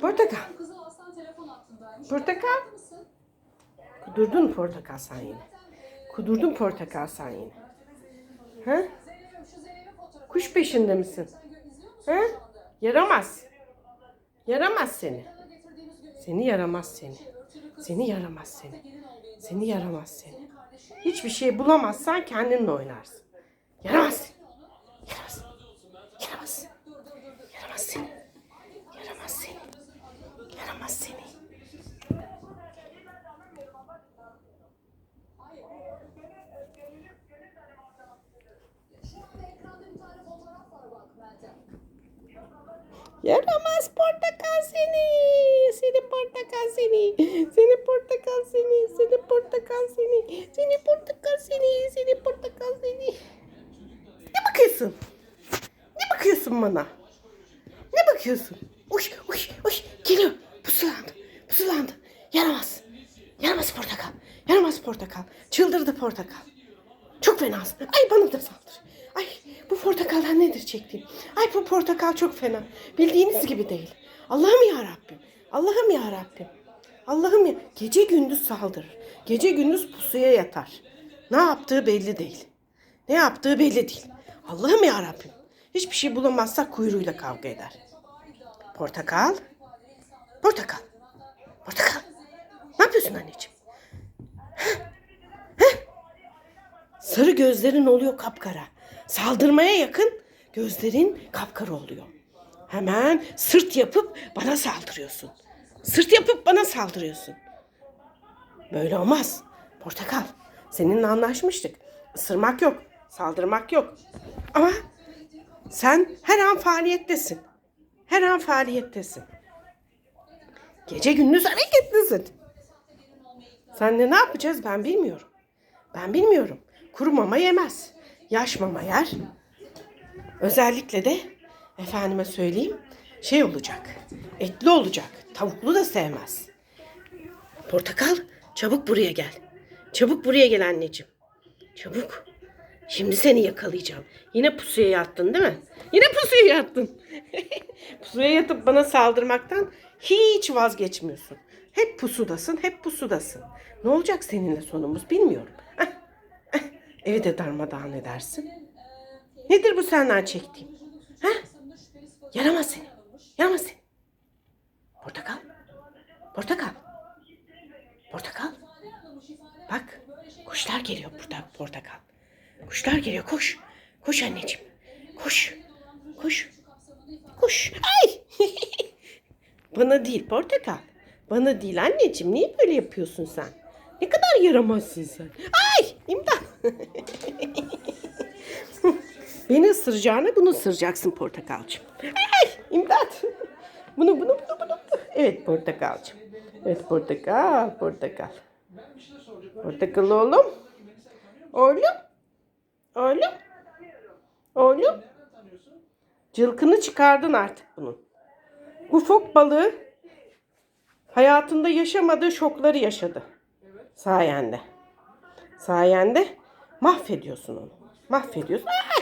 Portakal. Portakal. Kudurdun portakal sen yine? Kudurdun portakal sen yine. Ha? Kuş peşinde misin? Ha? Yaramaz. Yaramaz seni. Seni yaramaz seni. Seni yaramaz seni. Seni yaramaz seni. Hiçbir şey bulamazsan kendinle oynarsın. Yaramaz seni. Yaramaz. Yaramaz. Yaramaz seni. Yaramaz seni. Yaramaz seni. Şu anda ekranda bir tane fotoğraf var bak Meltem. Yaramaz portakal seni. Seni portakal seni. Seni portakal seni. Seni portakal seni. Seni portakal seni. Seni portakal seni. Ne bakıyorsun? Ne bakıyorsun bana? Ne bakıyorsun? Uş uş uş. Geliyor. Pusulandı. Pusulandı. Yaramaz. Yaramaz portakal. Çıldırdı portakal. Çok fenasın. Ay bana da saldır. Ay bu portakaldan nedir çektiğim? Ay bu portakal çok fena. Bildiğiniz gibi değil. Allah'ım ya Rabbim. Allah'ım ya Rabbim. Allah'ım ya. Gece gündüz saldırır. Gece gündüz pusuya yatar. Ne yaptığı belli değil. Ne yaptığı belli değil. Allah'ım ya Rabbim. Hiçbir şey bulamazsak kuyruğuyla kavga eder. Portakal. Portakal. Portakal. Ne yapıyorsun anneciğim? Sarı gözlerin oluyor kapkara. Saldırmaya yakın gözlerin kapkara oluyor. Hemen sırt yapıp bana saldırıyorsun. Sırt yapıp bana saldırıyorsun. Böyle olmaz. Portakal, seninle anlaşmıştık. Isırmak yok, saldırmak yok. Ama sen her an faaliyettesin. Her an faaliyettesin. Gece gündüz hareketlisin. Senle ne yapacağız ben bilmiyorum. Ben bilmiyorum. Kuru mama yemez. Yaş mama yer. Özellikle de efendime söyleyeyim şey olacak. Etli olacak. Tavuklu da sevmez. Portakal çabuk buraya gel. Çabuk buraya gel anneciğim. Çabuk. Şimdi seni yakalayacağım. Yine pusuya yattın değil mi? Yine pusuya yattın. pusuya yatıp bana saldırmaktan hiç vazgeçmiyorsun. Hep pusudasın, hep pusudasın. Ne olacak seninle sonumuz bilmiyorum. Evi de darmadağın edersin. Nedir bu senden çektiğim? Ha? Yaramaz seni. Yaramaz seni. Portakal. Portakal. Portakal. Bak kuşlar geliyor burada portakal. Kuşlar geliyor koş. Koş anneciğim. Koş. Koş. Koş. Ay. Bana değil portakal. Bana değil anneciğim. Niye böyle yapıyorsun sen? Ne kadar yaramazsın sen. Ay imdat. Beni ısıracağına bunu ısıracaksın portakalcığım. Ay imdat. Bunu bunu bunu bunu. Evet portakalcığım. Evet portakal portakal. Portakal oğlum. Oğlum. Oğlum. Oğlum. Cılkını çıkardın artık bunun. Bu fok balığı hayatında yaşamadığı şokları yaşadı. Sayende. Sayende mahvediyorsun onu. Mahvediyorsun. Ay!